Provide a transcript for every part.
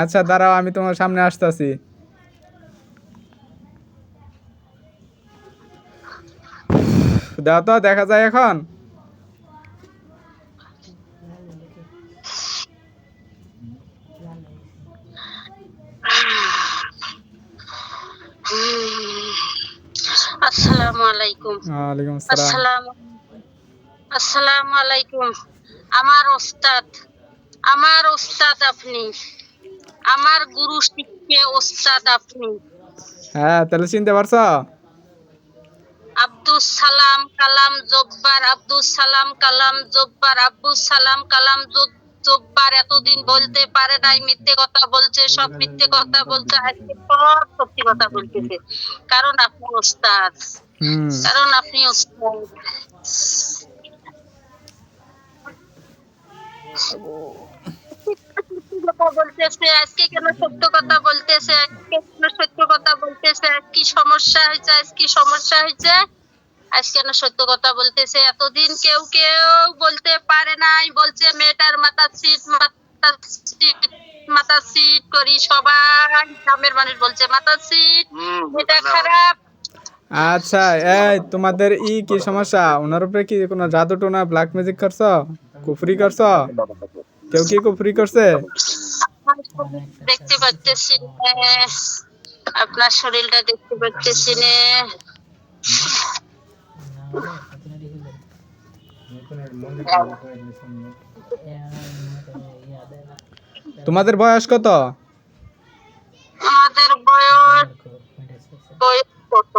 আচ্ছা দাঁড়াও আমি তোমার সামনে আসতেছি। দাও তো দেখা যায় এখন। আসসালামু আলাইকুম। ওয়ালাইকুম আসসালাম। আসসালাম আসসালামু আলাইকুম। আমার ওস্তাদ আমার ওস্তাদ আপনি। আমার গুরু শিক্ষে ওস্তাদ আপনি। হ্যাঁ তাহলে চিনতে পারছ? আব্দুল সালাম কালাম জব্বার আব্দুল সালাম কালাম জব্বার আব্দুল সালাম কালাম জব- জব্বার এতদিন বলতে পারে নাই মিথ্যে কথা বলছে সব মিথ্যে কথা বলছে আজকে সব সত্যি কথা বলতেছে। কারণ আপনি ওস্তাদ। কারণ আপনি ওস্তাদ। কথা বলতেছে? আজকে কেন সত্য কথা বলতেছে? আজকে কেন সত্য কথা বলতেছে? কি সমস্যা হয়েছে? আজ কি সমস্যা হয়েছে? আজ কেন সত্য কথা বলতেছে? এতদিন কেউ কেউ বলতে পারে নাই। বলছে মেয়েটার মাথা সিট মাথা সিট মাথা সিট করি সবাই। গ্রামের মানুষ বলছে মাথা সিট এটা খারাপ। আচ্ছা এই তোমাদের ই কি সমস্যা? ওনার উপরে কি কোনো জাদু টোনা ব্ল্যাক ম্যাজিক করছ? কুফরি করছ? কেউ কি কুফরি করছে? দেখতে পাচ্তেছি না। আপনার শরীরটা দেখতে পাচ্তেছি না। তোমাদের বয়স কত? আমাদের বয়স বয়স কত?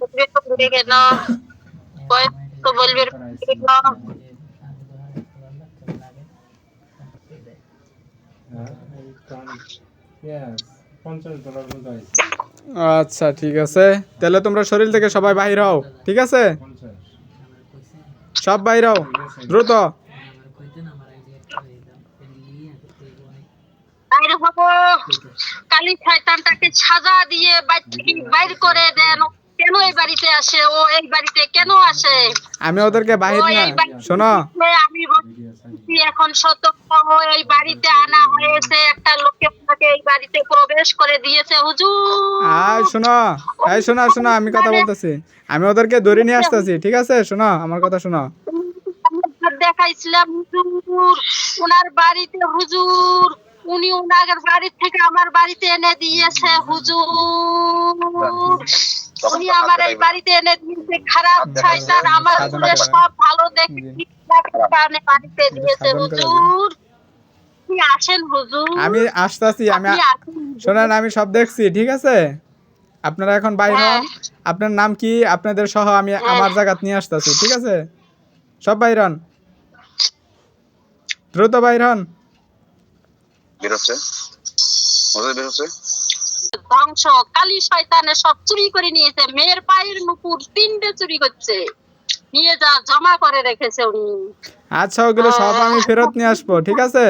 তো বয়স বলবে আচ্ছা ঠিক আছে। তাহলে তোমরা শরীর থেকে সবাই বাইর হও, ঠিক আছে? সব বাইর হও, দ্রুত। কালী শয়তানটাকে সাজা দিয়ে বাইর করে দেন। কেন এই বাড়িতে আসে? ও এই বাড়িতে কেন আসে? আমি ওদেরকে বাহির না। শোনো। আমি এখন সতর্ক এই বাড়িতে আনা হয়েছে। একটা লোকে আপনাকে এই বাড়িতে প্রবেশ করে দিয়েছে হুজুর। আয় শোনো। এই শোনো শোনো আমি কথা বলতেছি। আমি ওদেরকে ধরে নিয়ে আসতেছি ঠিক আছে? শোনো আমার কথা শোনো। দেখাইছিলাম হুজুর। ওনার বাড়িতে হুজুর। উনি ওনার বাড়ি থেকে আমার বাড়িতে এনে দিয়েছে হুজুর। উনি আমার এই বাড়িতে এনে দিয়েছে খারাপ শয়তান আমার সাধনা উপরে করে। সব ভালো দেখে কারণে বাড়িতে দিয়েছে হুজুর। আসেন হুজুর। আমি আসতেছি আমি। শোনেন আমি সব দেখছি ঠিক আছে? আপনারা এখন বাইর হন। হ্যাঁ। আপনার নাম কি? আপনাদের সহ আমি আমার জায়গাত নিয়ে আসতেছি ঠিক আছে? সব বাইর হন। দ্রুত বাইর হন। বেরোচ্ছে বেরোচ্ছে ধ্বংস কালী শয়তানে সব চুরি করে নিয়েছে। মেয়ের পায়ের নুপুর তিনটে চুরি করছে। নিয়ে যা জমা করে রেখেছে উনি। আচ্ছা ওগুলো সব আমি ফেরত নিয়ে আসব ঠিক আছে?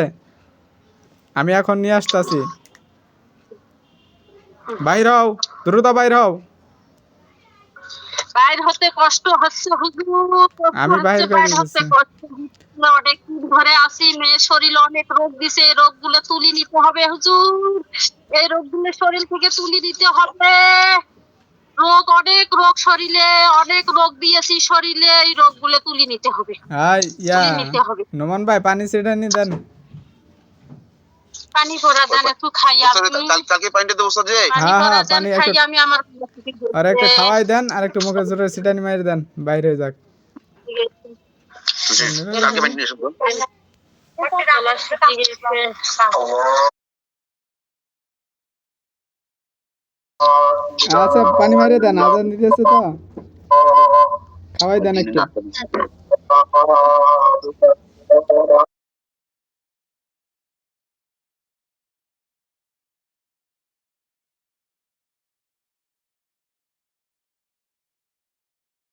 আমি এখন নিয়ে আসতেছি। বাইর হও দ্রুত বাইর হও। কষ্ট হচ্ছে হুজুর। আমি বাইর হচ্ছে। অনেক ধরে আসি মেয়ের শরীর অনেক রোগ দিছে এই রোগগুলো তুলি নিতে হবে হুজুর। এই রোগগুলো শরীর থেকে তুলি নিতে হবে। রোগ অনেক রোগ শরীরে অনেক রোগ দিয়েছি শরীরে এই রোগগুলো তুলি নিতে হবে। তুলি নিতে হবে। নোমান ভাই পানি সেটা নিয়ে দেন পানি ভরা দেন একটু খাই আপনি কাল- কালকে পানিটা দেবো স্যার যে পানি হ্যাঁ, ভরা হ্যাঁ, দেন পানি খাই একটু- আমি আমার আর একটা খাওয়াই দেন আর একটু মুখে জোরে সিটানি মারি দেন বাইরে যাক কালকে পানি নিয়ে এসো তো। আচ্ছা পানি মারি দেন আজান দিতেছে তো। খাওয়াই দেন একটু।